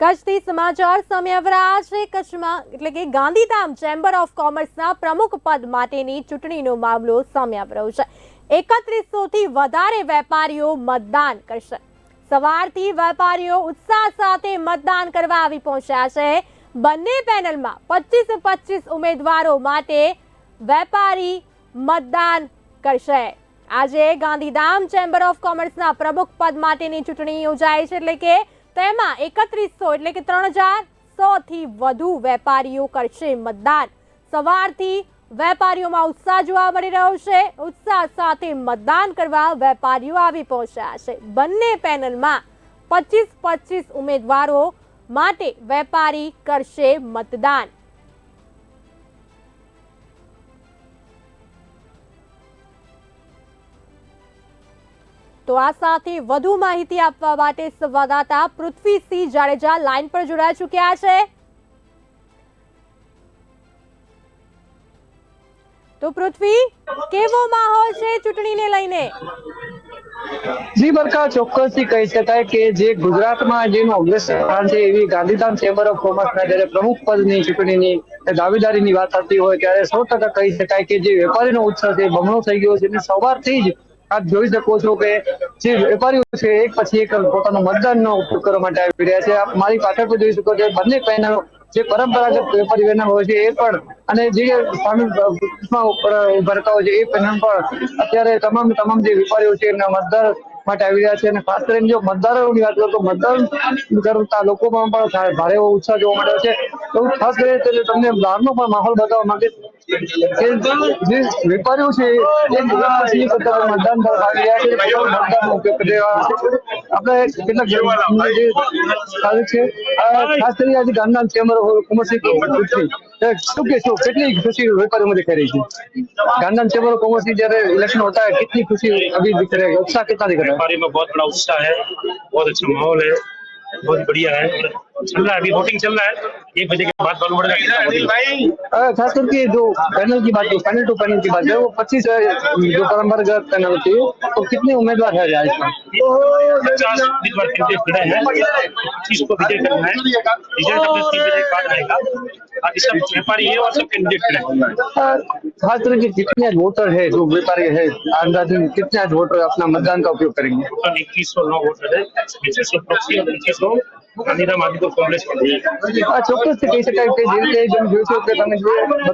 કચ્છથી સમાચાર સામે છે. કચ્છમાં એટલે કે ગાંધીધામ ચેમ્બર ઓફ કોમર્સના પ્રમુખ પદ માટેની ચૂંટણીનો મામલો સામે આવી છે. એકત્રીસોથી વધારે વેપારીઓ મતદાન કરશે. સવારથી વેપારીઓ ઉત્સાહ સાથે મતદાન કરવા આવી પહોંચ્યા છે. બંને પેનલમાં પચીસ પચીસ ઉમેદવારો માટે વેપારી મતદાન કરશે. આજે ગાંધીધામ ચેમ્બર ઓફ કોમર્સના પ્રમુખ પદ માટેની ચૂંટણી યોજાઈ છે. એટલે કે તેમાં એકત્રીસો એટલે કે ત્રણ હજાર સોથી વધુ વેપારીઓ કરશે મતદાન. સવારથી વેપારીઓમાં ઉત્સાહ જોવા મળી રહ્યો છે. ઉત્સાહ સાથે મતદાન કરવા વેપારીઓ આવી પહોંચ્યા છે. બંને પેનલમાં પચીસ પચીસ ઉમેદવારો માટે વેપારી કરશે મતદાન. તો આ સાથે વધુ માહિતી આપવા માટે સંવાદદાતા પૃથ્વીસિંહ જાડેજા લાઈન પર જોડાઈ ચૂક્યા છે. તો પૃથ્વી, કેવો માહોલ છે ચૂંટણીને લઈને? જી, બરકા, ચોક્કસથી કહી શકાય કે જે ગુજરાતમાં જેનું અગ્રેસર સ્થાન છે એવી ગાંધીધામ ચેમ્બર ઓફ કોમર્સના જ્યારે પ્રમુખ પદની ચૂંટણીની દાવેદારીની વાત થતી હોય ત્યારે સો ટકા કહી શકાય કે જે વેપારીનો ઉત્સાહ છે, બમણો થઈ ગયો છે સવારથી જ આપ જોઈ શકો છો કે જે વેપારીઓ છે, એક પછી એક પોતાનો મતદાનનો ઉપયોગ કરવા માટે આવી રહ્યા છે. આપ મારી પાછળ પણ જોઈ શકો છો બંને પેનલો જે પરંપરાગત વેપારી પેનલ હોય છે, એ પણ અને જે સ્વામી રહેતા હોય છે, એ પેનલ પણ અત્યારે તમામ તમામ જે વેપારીઓ છે, એમના મતદાર માટે આવી રહ્યા છે. અને ખાસ કરીને જો મતદારોની વાત કરું તો મતદાન કરતા લોકોમાં પણ ભારે ઉત્સાહ જોવા મળ્યો છે. તો ખાસ કરીને તમને બહારનો પણ માહોલ બતાવવા માંગે જે વેપારીઓ છે એ ગુજરાત પછી પોતાનું મતદાન કરવા આવી રહ્યા છે પોતાનું મતદાનનો ઉપયોગ કરી રહ્યા છે આપણે કેટલાક જે સ્થાનિક છે અ, ખાસ કરીને આજે ગાંધીધામ ચેમ્બર ઓફ કોમર્સની ચૂંટણી તો શું કહેશો કેટલી ખુશી વેપારીઓમાં દેખાઈ રહી છે गांधीधाम चैम्बर ऑफ कॉमर्स की जब इलेक्शन होता है कितनी खुशी अभी दिख रही है उत्साह कितना दिख रहा है व्यापारी में बहुत बड़ा उत्साह है बहुत अच्छा माहौल है बहुत बढ़िया है चल रहा है अभी वोटिंग चल रहा है एक बजे के बाद मालूम पड़ेगा कितना वोटिंग है। अ, खास करके जो पैनल की बात जो पैनल टू पैनल की बात है वो पच्चीस जो परंपरागत पैनल होती है तो कितने उम्मीदवार है आज इसमें पचास उम्मीदवार खड़े हैं। पच्चीस को विजय करना है। रिज़ल्ट अपने तीन बजे के बाद आएगा। बाकी सब व्यापारी है और सब कैंडिडेट खड़े हैं। अ, खास करके कितने वोटर है जो व्यापारी है अंदाजन कितने आज वोटर अपना मतदान का उपयोग करेंगे? इक्कीस सौ नौ वोटर है सौ सौ। ગાંધીધામ આદિપુર કોમ્પ્લેક્સમાંથી કહી શકાય કે જે રીતે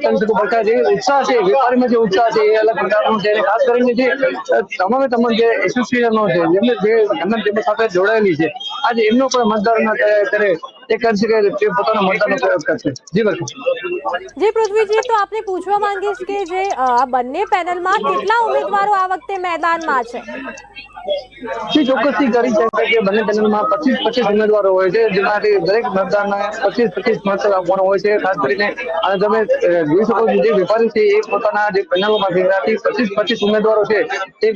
તમે પ્રકાર જે ઉત્સાહ છે, વેપારીમાં જે ઉત્સાહ છે, એ અલગ પ્રકારનો છે. અને ખાસ કરીને તમામે તમામ જે એસોસિએશનો છે, જેમને જે સાથે જોડાયેલી છે, આજે એમનો પણ મતદારોના અત્યારે એ કરશે કે તે પોતાનો મતદારનો પ્રયોગ કરશે જી બસ જે પૃથ્વીજી તો આપને પૂછવા માંગીશ કે જે આ બંને પેનલમાં કેટલા ઉમેદવારો આ વખતે મેદાનમાં છે? જે ચોક્કસથી કરી છે કે બંને પેનલમાં પચીસ પચીસ ઉમેદવારો હોય છે જેમાંથી દરેક મતદારને પચીસ પચીસ મત આપવાનો હોય છે. ખાસ કરીને અને તમે જોઈ શકો છો જે વેપારી છે એ પોતાના જે પેનલોમાંથી જેનાથી પચીસ પચીસ ઉમેદવારો છે તે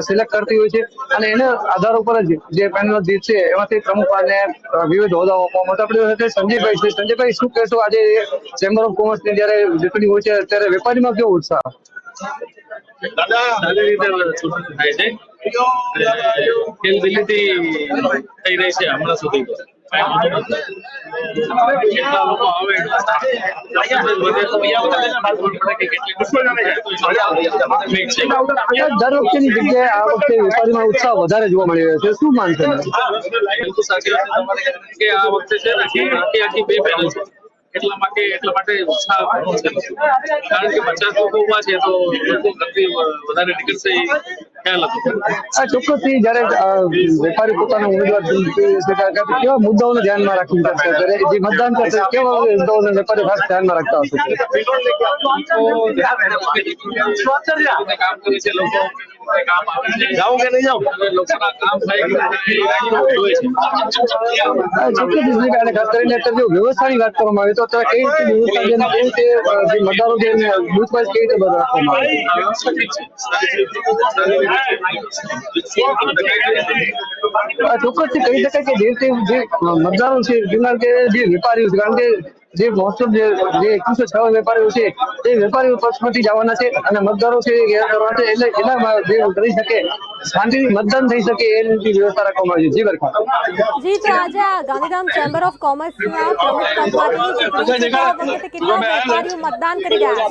સિલેક્ટ કરતી હોય છે. અને એના આધાર ઉપર જ જે પેનલ જીતશે એમાંથી પ્રમુખ અને વિવિધ હોદ્દાઓ આપવામાં તો આપણે સાથે સંજયભાઈ છે. સંજયભાઈ શું કહેશો? આજે ચેમ્બર ઓફ કોમર્સની જ્યારે ચૂંટણી હોય છે ત્યારે વેપારીમાં કેવો ઉત્સાહ? સારી રીતે ચૂંટણી થાય છે. ખેલદિલીથી થઈ રહી છે હમણાં સુધી. દર વખતેની જગ્યાએ આ વખતે વેપારીમાં ઉત્સાહ વધારે જોવા મળી રહ્યો છે. શું માનશો કે આ વખતે છે એટલા માટે એટલા માટે ઉત્સાહ કારણ કે પચાસ લોકો ઊભા છે, તો લોકો વધારે નીકળશે આ ચોક્કસથી જ્યારે વેપારી પોતાનો ઉમેદવાર કેવા મુદ્દાઓને ધ્યાનમાં રાખીને ત્યારે જે મતદાન કરશે કેવા મુદ્દાઓને વેપારી ખાસ ધ્યાનમાં રાખતા હશે કામ કરે છે લોકો. કામ આવે છે. જાઓ કે નહીં જાઓ? લોકોના કામ થાય કે નહીં, જોઈએ છે. આ ચોક્કસ રીતે અને ખાસ કરીને અત્યારે જો વ્યવસ્થાની વાત કરવામાં આવે તો અત્યારે કઈ રીતે વ્યવસ્થા છે રીતે જે મતદારો છે એને બૂથ વાઇઝ કઈ રીતે રાખવામાં આવે ચોક્કસથી કહી શકાય કે જે તે જે મતદારો છે, જેના કે જે વેપારીઓ છે, કારણ કે જે મોસ્ટ જે એકવીસો છ વેપારીઓ છે, તે વેપારીઓ પક્ષમાંથી જવાના છે અને મતદારો છે રહેવાના છે, એટલે એના જે કરી શકે, શાંતિથી મતદાન થઈ શકે એ રીતની વ્યવસ્થા રાખવામાં આવી છે જી, બરખા જી, તો આજે ગાંધીધામ ચેમ્બર ઓફ કોમર્સના પ્રમુખ પદ માટેની ચૂંટણી છે. તો આ વખતે કેટલા વેપારીઓ મતદાન કરી રહ્યા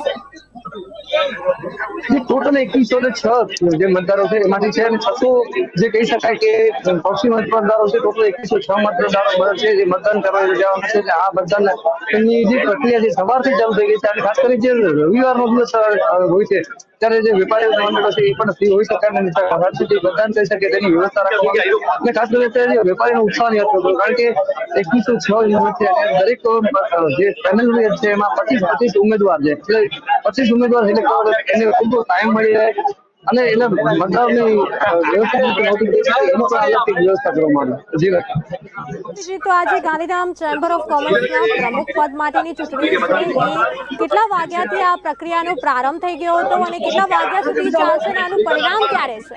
ટોટલ એકવીસો ને છ, જે મતદારો છે, એમાંથી છે છસો જે કહી શકાય કે પક્ષી મતદારો છે, ટોટલ એકવીસો છ મતદારો મળે છે, જે મતદાન કરવા જવાના છે આ મતદાન એની જે પ્રક્રિયા છે, સવારથી ચાલુ થઈ ગઈ છે, અને ખાસ કરી જે રવિવારનો દિવસ હોય છે, ત્યારે જે વેપારીઓ મંડળો છે, એ પણ ફ્રી હોઈ શકે અને રાત સુધી મતદાન થઈ શકે તેની વ્યવસ્થા રાખવામાં અને ખાસ કરીને અત્યારે વેપારીનો ઉત્સાહ નહીં હતો કારણ કે એકવીસો છ યુનિટ છે, અને દરેક જે પેનલ છે, એમાં પચીસ પચીસ ઉમેદવાર છે, એટલે પચીસ ઉમેદવાર એટલે કેવો કે એને ખૂબ ટાઈમ મળી રહે અને એને મતદારની વ્યવસ્થા પણ નહોતી થઈ શકતી. એનો પણ અલગથી વ્યવસ્થા કરવામાં જી તો આજે ગાંધીધામ ચેમ્બર ઓફ કોમર્સના પ્રમુખ પદ માટેની ચૂંટણી કેટલા વાગ્યાથી આ પ્રક્રિયાનો પ્રારંભ થઈ ગયો હતો અને કેટલા વાગ્યા સુધી ચાલશે અને આનું પરિણામ ક્યારે છે?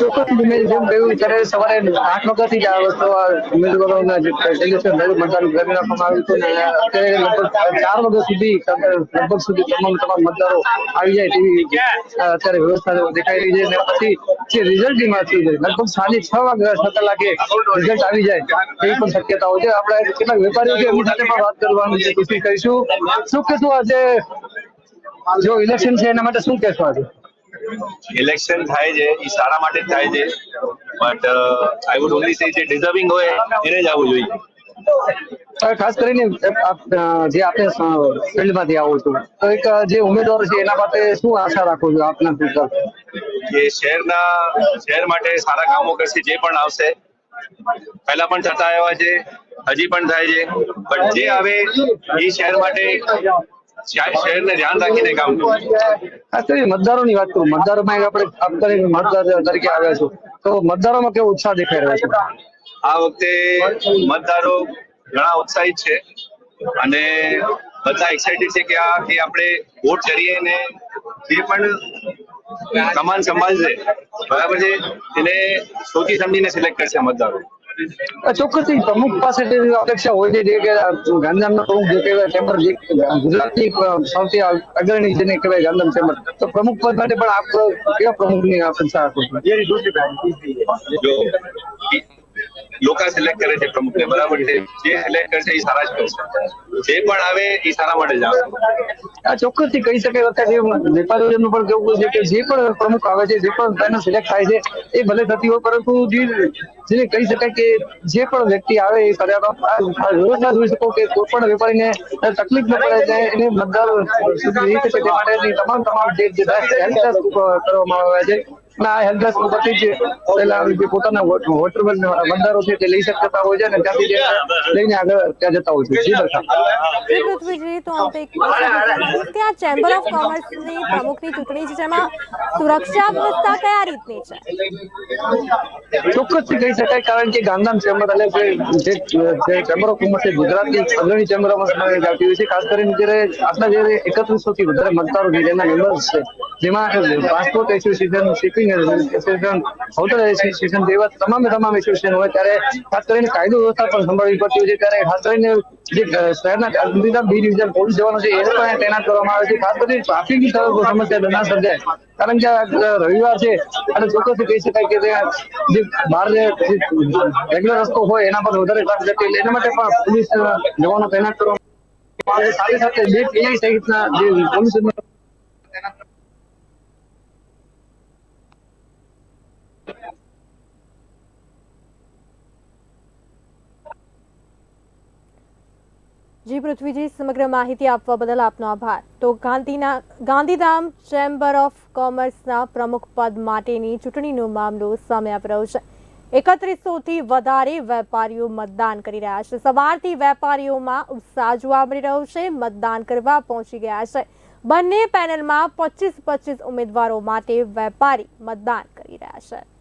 ચોક્કસ મેં જેમ કહ્યું ત્યારે સવારે આઠ વાગ્યાથી જ આ વસ્તુ ઉમેદવારોના જે ડેલિગેશન મતદાન કરી નાખવામાં આવ્યું હતું ને અત્યારે લગભગ ચાર વાગ્યા સુધી લગભગ સુધી તમામ તમામ મતદારો આવી જાય તેવી અત્યારે વ્યવસ્થા દેખાઈ રહી છે અને પછી જે રિઝલ્ટની વાત છે લગભગ સાંજે છ વાગ્યા છ કલાકે રિઝલ્ટ આવી જાય, એવી પણ શક્યતાઓ છે. આપણે કેટલાક વેપારીઓ છે એમની સાથે પણ વાત કરવાની કોશિશ કરીશું. શું કહેશું આજે? જો ઇલેક્શન છે, એના માટે શું કહેશું આજે? ઇલેક્શન થાય છે એ સારા માટે જ થાય છે. બટ આઈ વુડ ઓનલી સે જે ડિઝર્વિંગ હોય, એને જ આવવું જોઈએ. ખાસ કરીને જે આપણે ફિલ્ડમાંથી આવો છો તો એક જે ઉમેદવાર છે એના માટે શું આશા રાખો છો આપના ફ્યુચર કે શહેરના શહેર માટે સારા કામો કરશે જે પણ આવશે. પહેલા પણ થતા આવ્યા છે હજી પણ થાય છે. પણ જે આવે એ શહેર માટે શહેર- શહેરને ધ્યાન રાખીને કામ ખાસ કરીને મતદારોની વાત કરું મતદારોમાં આપણે મતદાર તરીકે આવ્યા છો. તો મતદારોમાં કેવો ઉત્સાહ દેખાઈ રહ્યો છે? આ વખતે મતદારો ઘણા ઉત્સાહિત છે અને બધા એક્સાઇટેડ છે કે આ કે આપણે વોટ કરીએ ને જે પણ કમાન સંભાળશે બરાબર છે? એને સોચી સમજીને સિલેક્ટ કરશે મતદારો. ચોક્કસ ચોક્કસથી પ્રમુખ પાસે અપેક્ષા હોય છે કે ગાંધીધામના પ્રમુખ જે કહેવાય ચેમ્બર જે ગુજરાતની સૌથી અગ્રણી જેને કહેવાય ગાંધીધામ ચેમ્બર તો પ્રમુખ પદ માટે પણ આપ કેવા પ્રમુખની અપેક્ષા રાખો છો? જો લોકો સિલેક્ટ કરે છે પ્રમુખને બરાબર છે? જે સિલેક્ટ કરશે એ સારા જ કરશે. જે પણ આવે એ સારા માટે જ આવે. આ ચોક્કસથી કહી શકાય અત્યારે વેપારીઓનું પણ કેવું છે કે જે પણ પ્રમુખ આવે છે, જે પણ તેનો સિલેક્ટ થાય છે, એ ભલે થતી હોય, પરંતુ જે કહી શકાય કે જે પણ વ્યક્તિ આવે એ કર્યા જોઈ શકો કે કોઈ પણ વેપારીને તકલીફ ન પડે ને એને મતદાર સુધી રહી શકે તે માટે તમામ તમામ જે કરવામાં આવ્યા છે. હેલ્પ ડેસ્ક ઉપરથી જ પહેલા જે પોતાના વોટ- વોટર મતદારો છે તે લઈ શકતા હોય છે અને ત્યાંથી લઈને આગળ ત્યાં જતા હોય છે. જી જી પૃથ્વીજી તો અંતે એક પ્રશ્ન પૂછવા માંગીશ કે આ ચેમ્બર ઓફ કોમર્સની પ્રમુખની ચૂંટણી છે જેમાં સુરક્ષા વ્યવસ્થા કયા રીતની છે? ચોક્કસથી કહી શકાય કારણ કે ગાંધીધામ ચેમ્બર એટલે જે જે ચેમ્બર ઓફ કોમર્સ છે ગુજરાતની અગ્રણી ચેમ્બરોમાં સમાવેશ આવતી હોય છે ખાસ કરીને જ્યારે આટલા જ્યારે એકત્રીસો થી વધારે મતદારો છે જેના મેમ્બર્સ છે જેમાં passport association shipping association hotel association જેવા તમામે તમામ એસોસિએશન હોય ત્યારે ખાસ કરીને કાયદો વ્યવસ્થા પણ સંભાળવી પડતી હોય છે. ત્યારે ખાસ કરીને જે શહેરના ગાંધીધામ બી ડિવિઝન પોલીસ જવાનો છે એને પણ તૈનાત કરવામાં આવે છે. ખાસ કરીને ટ્રાફિકની સમસ્યા ના સર્જાય. કારણ કે રવિવાર છે અને ચોક્કસ કહી શકાય કે જે બહાર જે રેગ્યુલર રસ્તો હોય એના પર વધારે ટ્રાફિક એટલે એના માટે પણ પોલીસ જવાનો તૈનાત કરવામાં આવે સાથે સાથે બે પીઆઈ સહિતના જે પોલીસ જી પૃથ્વીજી સમગ્ર માહિતી આપવા બદલ આપનો આભાર. તો ગાંધીના, ગાંધીધામ ચેમ્બર ઓફ કોમર્સના પ્રમુખ પદ માટેની ચૂંટણીનો મામલો સામે આવી રહ્યો છે. એકત્રીસોથી વધારે વેપારીઓ મતદાન કરી રહ્યા છે. સવારથી વેપારીઓમાં ઉત્સાહ જોવા મળી રહ્યો છે. મતદાન કરવા પહોંચી ગયા છે. બંને પેનલમાં પચીસ પચીસ ઉમેદવારો માટે વેપારી મતદાન કરી રહ્યા છે.